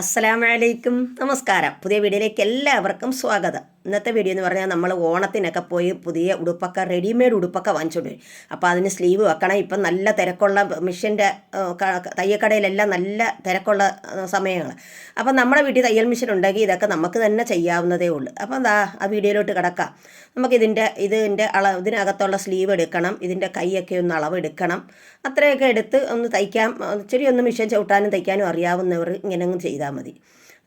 അസ്സലാമലൈക്കും നമസ്കാരം. പുതിയ വീഡിയോയിലേക്ക് എല്ലാവർക്കും സ്വാഗതം. ഇന്നത്തെ വീഡിയോ എന്ന് പറഞ്ഞാൽ നമ്മൾ ഓണത്തിനൊക്കെ പോയി പുതിയ ഉടുപ്പൊക്കെ റെഡിമെയ്ഡ് ഉടുപ്പൊക്കെ വാങ്ങിച്ചോണ്ട് വരും. അപ്പോൾ അതിന് സ്ലീവ് വെക്കണം. ഇപ്പം നല്ല തിരക്കുള്ള മെഷീന്റെ തയ്യക്കടയിലെല്ലാം നല്ല തിരക്കുള്ള സമയങ്ങൾ അപ്പം നമ്മുടെ വീട്ടിൽ തയ്യൽ മിഷൻ ഉണ്ടെങ്കിൽ ഇതൊക്കെ നമുക്ക് തന്നെ ചെയ്യാവുന്നതേ ഉള്ളൂ. അപ്പം എന്താ ആ വീഡിയോയിലോട്ട് കിടക്കാം. നമുക്കിതിന്റെ ഇതിന്റെ അളവ് ഇതിനകത്തുള്ള സ്ലീവ് എടുക്കണം. ഇതിന്റെ കൈയൊക്കെ ഒന്ന് അളവ് എടുക്കണം അത്രയൊക്കെ എടുത്ത് ഒന്ന് തയ്ക്കാം. ഇച്ചിരി ഒന്ന് മിഷൻ ചവിട്ടാനും തയ്ക്കാനും അറിയാവുന്നവർ ഇങ്ങനെ അങ്ങ് ചെയ്താൽ മതി.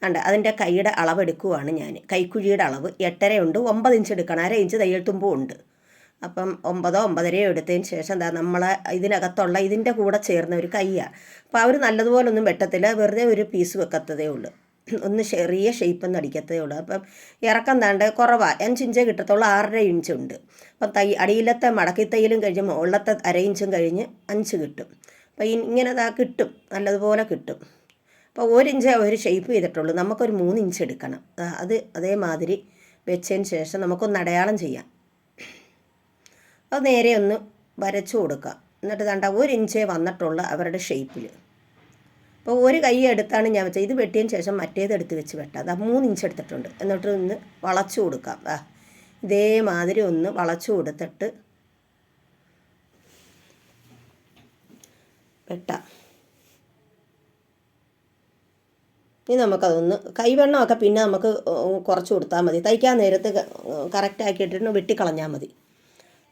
കണ്ട അതിന്റെ കൈയുടെ അളവ് എടുക്കുവാണ് ഞാൻ. കൈക്കുഴിയുടെ അളവ് എട്ടരയുണ്ട് ഒമ്പത് ഇഞ്ച് എടുക്കണം അര ഇഞ്ച് തയ്യൽ തുമ്പും ഉണ്ട്. അപ്പം ഒമ്പതോ ഒമ്പതരയോ എടുത്തതിന് ശേഷം എന്താ നമ്മളെ ഇതിനകത്തുള്ള ഇതിന്റെ കൂടെ ചേർന്ന ഒരു കൈയാണ് അപ്പോൾ അവർ നല്ലതുപോലെ ഒന്നും വെട്ടത്തില്ല വെറുതെ ഒരു പീസ് വെക്കത്തതേ ഉള്ളൂ. ഒന്ന് ചെറിയ ഷേപ്പൊന്നും അടിക്കത്തേ ഉള്ളൂ. അപ്പം ഇറക്കം താണ്ട് കുറവാണ് അഞ്ച് ഇഞ്ചേ കിട്ടത്തുള്ളൂ ആറര ഇഞ്ചുണ്ട് അപ്പം തൈ അടിയിലത്തെ മടക്കി തയ്യലും കഴിഞ്ഞ് മുകളിലത്തെ അര ഇഞ്ചും കഴിഞ്ഞ് അഞ്ച് കിട്ടും. അപ്പം ഇങ്ങനെ കിട്ടും നല്ലതുപോലെ കിട്ടും. അപ്പോൾ ഒരിഞ്ച് ഒരു ഷേപ്പ് ചെയ്തിട്ടുള്ളൂ. നമുക്കൊരു മൂന്ന് ഇഞ്ച് എടുക്കണം അത് അതേമാതിരി വെച്ചതിന് ശേഷം നമുക്കൊന്ന് അടയാളം ചെയ്യാം. അത് നേരെ ഒന്ന് വരച്ചു കൊടുക്കുക എന്നിട്ട് കണ്ട ഒരു ഇഞ്ചേ വന്നിട്ടുള്ള അവരുടെ ഷേപ്പിൽ അപ്പോൾ ഒരു കൈ എടുത്താണ് ഞാൻ വെച്ചത്. ഇത് വെട്ടിയതിന് ശേഷം മറ്റേത് എടുത്ത് വെച്ച് വെട്ടാം. അതാ മൂന്ന് ഇഞ്ച് എടുത്തിട്ടുണ്ട്. എന്നിട്ട് ഒന്ന് വളച്ചു കൊടുക്കാം. ആ ഇതേമാതിരി ഒന്ന് വളച്ചു കൊടുത്തിട്ട് വെട്ടാം. ഇനി നമുക്കതൊന്ന് കൈവെണ്ണമൊക്കെ പിന്നെ നമുക്ക് കുറച്ച് കൊടുത്താൽ മതി. തയ്ക്കാൻ നേരത്ത് കറക്റ്റാക്കി ഇട്ടിട്ട് വെട്ടിക്കളഞ്ഞാൽ മതി.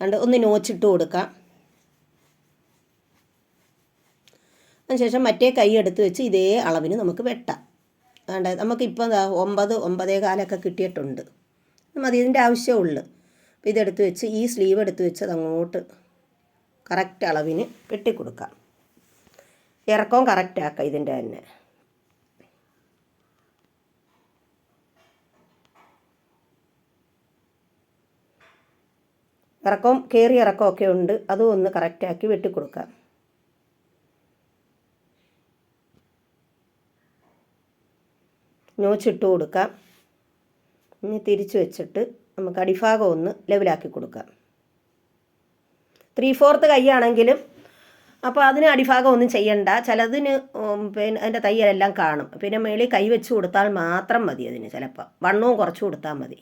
അതുകൊണ്ട് ഒന്ന് നോച്ചിട്ട് കൊടുക്കാം. അതിനുശേഷം മറ്റേ കൈ എടുത്ത് വെച്ച് ഇതേ അളവിന് നമുക്ക് വെട്ടാം. വേണ്ട നമുക്കിപ്പോൾ ദാ ഒമ്പത് ഒമ്പതേ കാലൊക്കെ കിട്ടിയിട്ടുണ്ട്. മതി ഇതിന്റെ ആവശ്യമുള്ളു അപ്പോൾ ഇതെടുത്ത് വെച്ച് ഈ സ്ലീവ് എടുത്ത് വെച്ച് അത് അങ്ങോട്ട് കറക്റ്റ് അളവിന് വെട്ടിക്കൊടുക്കാം. ഇറക്കവും കറക്റ്റാക്കാം ഇതിന്റെ തന്നെ. ഇറക്കവും കയറി ഇറക്കമൊക്കെ ഉണ്ട്. അതും ഒന്ന് കറക്റ്റാക്കി വെട്ടിക്കൊടുക്കാം ഞോച്ചിട്ട് കൊടുക്കാം ഇനി തിരിച്ചു വെച്ചിട്ട് നമുക്ക് അടിഭാഗം ഒന്ന് ലെവലാക്കി കൊടുക്കാം ത്രീ ഫോർത്ത് കൈയാണെങ്കിലും അപ്പോൾ അതിന് അടിഭാഗം ഒന്നും ചെയ്യണ്ട. ചിലതിന് പിന്നെ അതിന്റെ തയ്യലെല്ലാം കാണും. പിന്നെ മേളിൽ കൈ വെച്ച് കൊടുത്താൽ മാത്രം മതി അതിന് ചിലപ്പോൾ വണ്ണവും കുറച്ച് കൊടുത്താൽ മതി.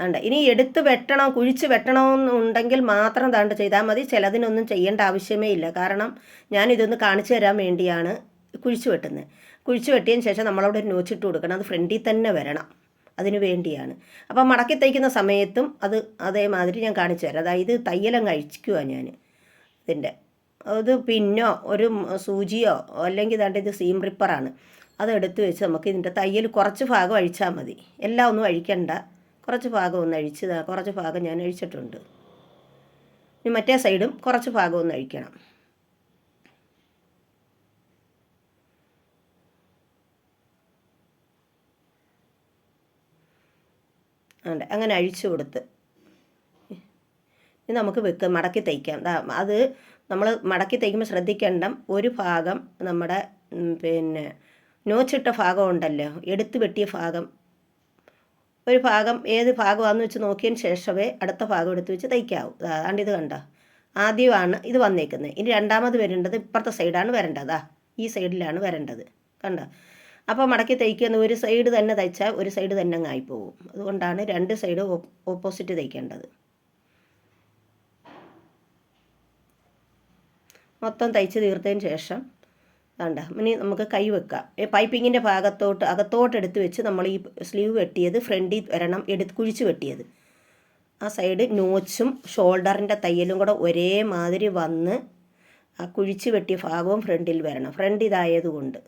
ഉണ്ട് ഇനി എടുത്ത് വെട്ടണോ കുഴിച്ച് വെട്ടണമെന്നുണ്ടെങ്കിൽ മാത്രം താണ്ട് ചെയ്താൽ മതി. ചിലതിനൊന്നും ചെയ്യേണ്ട ആവശ്യമേ ഇല്ല. കാരണം ഞാൻ ഇതൊന്ന് കാണിച്ചു തരാൻ വേണ്ടിയാണ് കുഴിച്ചു വെട്ടുന്നത്. കുഴിച്ച് വെട്ടിയതിന് ശേഷം നമ്മളവിടെ ഒരു നോച്ചിട്ട് കൊടുക്കണം. അത് ഫ്രണ്ടിൽ തന്നെ വരണം. അതിനു വേണ്ടിയാണ്. അപ്പം മടക്കി തയ്ക്കുന്ന സമയത്തും അത് അതേമാതിരി ഞാൻ കാണിച്ചു തരാം. അതായത് തയ്യലം കഴിക്കുക ഞാൻ. ഇതിന്റെ അത് പിന്നോ ഒരു സൂചിയോ അല്ലെങ്കിൽ ഇതാണ്ട് ഇത് സീം റിപ്പറാണ്. അതെടുത്ത് വെച്ച് നമുക്ക് ഇതിന്റെ തയ്യൽ കുറച്ച് ഭാഗം അഴിച്ചാൽ മതി. എല്ലാം ഒന്നും അഴിക്കണ്ട. കുറച്ച് ഭാഗം ഒന്ന് അഴിച്ച് കുറച്ച് ഭാഗം ഞാൻ അഴിച്ചിട്ടുണ്ട്. ഇനി മറ്റേ സൈഡും കുറച്ച് ഭാഗം ഒന്ന് അഴിക്കണം. അതെ അങ്ങനെ അഴിച്ചു കൊടുത്ത്. ഇനി നമുക്ക് വെക്ക് മടക്കി തയ്ക്കാം. അത് നമ്മൾ മടക്കി തയ്ക്കുമ്പോൾ ശ്രദ്ധിക്കേണ്ട ഒരു ഭാഗം നമ്മുടെ പിന്നെ നോച്ചിട്ട ഭാഗം ഉണ്ടല്ലോ എടുത്ത് വെട്ടിയ ഭാഗം ഒരു ഭാഗം ഏത് ഭാഗമാണെന്ന് വെച്ച് നോക്കിയതിന് ശേഷമേ അടുത്ത ഭാഗം എടുത്ത് വെച്ച് തയ്ക്കാവൂ. അതാണ്ട് ഇത് കണ്ട? ആദ്യമാണ് ഇത് വന്നേക്കുന്നത്. ഇനി രണ്ടാമത് വരേണ്ടത് ഇപ്പുറത്തെ സൈഡാണ് വരേണ്ടത്. ഈ സൈഡിലാണ് വരേണ്ടത്. കണ്ട? അപ്പോൾ മടക്കി തയ്ക്കുന്ന ഒരു സൈഡ് തന്നെ തയ്ച്ചാൽ ഒരു സൈഡ് തന്നെ ആയിപ്പോവും. അതുകൊണ്ടാണ് രണ്ട് സൈഡ് ഓപ്പോസിറ്റ് തയ്ക്കേണ്ടത്. മൊത്തം തയ്ച്ച് തീർത്തതിന് ശേഷം വേണ്ട ഇനി നമുക്ക് കൈ വെക്കാം. പൈപ്പിങ്ങിന്റെ ഭാഗത്തോട്ട് അകത്തോട്ട് എടുത്ത് വെച്ച് നമ്മൾ ഈ സ്ലീവ് വെട്ടിയത് ഫ്രണ്ടിൽ വരണം എടുത്ത് കുഴിച്ച് വെട്ടിയത്. ആ സൈഡ് നോച്ചും ഷോൾഡറിന്റെ തയ്യലും കൂടെ ഒരേ മാതിരി വന്ന് ആ കുഴിച്ച് വെട്ടിയ ഭാഗവും ഫ്രണ്ടിൽ വരണം. ഫ്രണ്ട് ഇതായതുകൊണ്ട്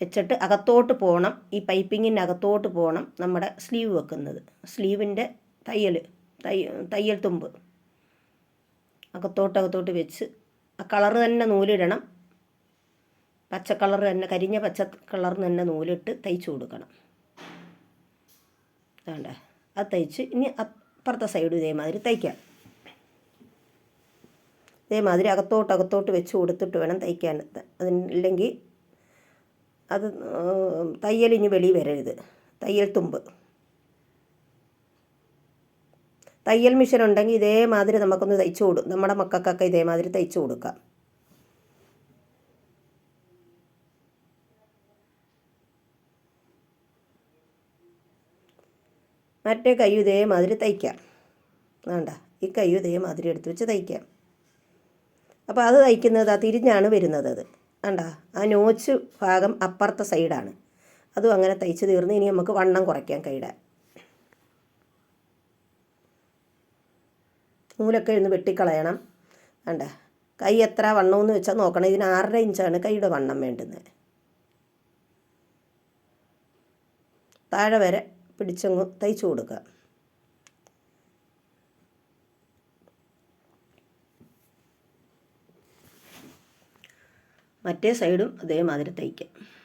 വെച്ചിട്ട് അകത്തോട്ട് പോകണം. ഈ പൈപ്പിങ്ങിന്റെ അകത്തോട്ട് പോകണം നമ്മുടെ സ്ലീവ് വെക്കുന്നത്. സ്ലീവിന്റെ തയ്യൽ തയ്യൽ തുമ്പ്. അകത്തോട്ട് അകത്തോട്ട് വെച്ച് ആ കളറ് തന്നെ നൂലിടണം. പച്ച കളർ തന്നെ കരിഞ്ഞ പച്ച കളർ തന്നെ നൂലിട്ട് തയ്ച്ചു കൊടുക്കണം. വേണ്ട അത് തയ്ച്ച് ഇനി അപ്പുറത്തെ സൈഡ് ഇതേമാതിരി തയ്ക്കാം. ഇതേമാതിരി അകത്തോട്ട് അകത്തോട്ട് വെച്ച് കൊടുത്തിട്ട് വേണം തയ്ക്കാൻ. അതില്ലെങ്കിൽ അത് തയ്യൽ ഇനി വെളി വരരുത്. തയ്യൽ തുമ്പ്. തയ്യൽ മിഷൻ ഉണ്ടെങ്കിൽ ഇതേമാതിരി നമുക്കൊന്ന് തയ്ച്ചു കൊടുക്കും നമ്മുടെ മക്കൾക്കൊക്കെ ഇതേമാതിരി തയ്ച്ചു കൊടുക്കാം. മറ്റേ കൈ ഇതേമാതിരി തയ്ക്കാം. വേണ്ട ഈ കൈ ഇതേമാതിരി എടുത്ത് വെച്ച് തയ്ക്കാം. അപ്പോൾ അത് തയ്ക്കുന്നത് ആ തിരിഞ്ഞാണ് വരുന്നത് അത്. വേണ്ട ആ നോച്ച് ഭാഗം അപ്പുറത്തെ സൈഡാണ്. അതും അങ്ങനെ തയ്ച്ച് തീർന്ന് ഇനി നമുക്ക് വണ്ണം കുറയ്ക്കാം കൈയുടെ. നൂലൊക്കെ ഇരുന്ന് വെട്ടിക്കളയണം. വേണ്ട കൈ എത്ര വണ്ണമെന്ന് വെച്ചാൽ നോക്കണം. ഇതിന് ആറര ഇഞ്ചാണ് കൈയുടെ വണ്ണം വേണ്ടുന്നത്. താഴെ വരെ പിടിച്ചങ്ങ് തയ്ച്ചു കൊടുക്കുക. മറ്റേ സൈഡും അതേമാതിരി തയ്ക്കാം.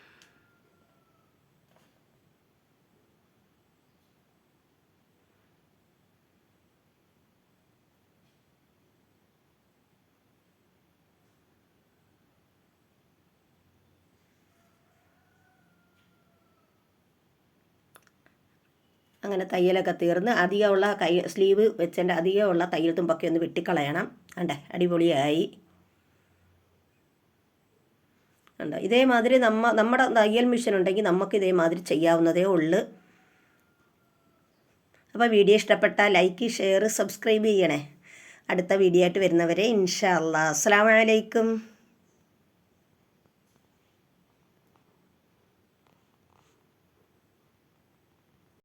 അങ്ങനെ തയ്യലൊക്കെ തീർന്ന് അധികമുള്ള കൈ സ്ലീവ് വെച്ചതിന്റെ അധികമുള്ള തയ്യൽ തുമ്പൊക്കെ ഒന്ന് വെട്ടിക്കളയണം. കണ്ടേ? അടിപൊളിയായി. കണ്ടോ? ഇതേമാതിരി നമ്മ നമ്മുടെ തയ്യൽ മെഷീൻ ഉണ്ടെങ്കിൽ നമുക്ക് ഇതേമാതിരി ചെയ്യാവുന്നതേ ഉള്ളൂ. അപ്പോൾ വീഡിയോ ഇഷ്ടപ്പെട്ടാൽ ലൈക്ക് ഷെയർ സബ്സ്ക്രൈബ് ചെയ്യണേ. അടുത്ത വീഡിയോ ആയിട്ട് വരുന്നവരെ ഇൻഷാ അല്ലാ അസ്സാം വലൈക്കും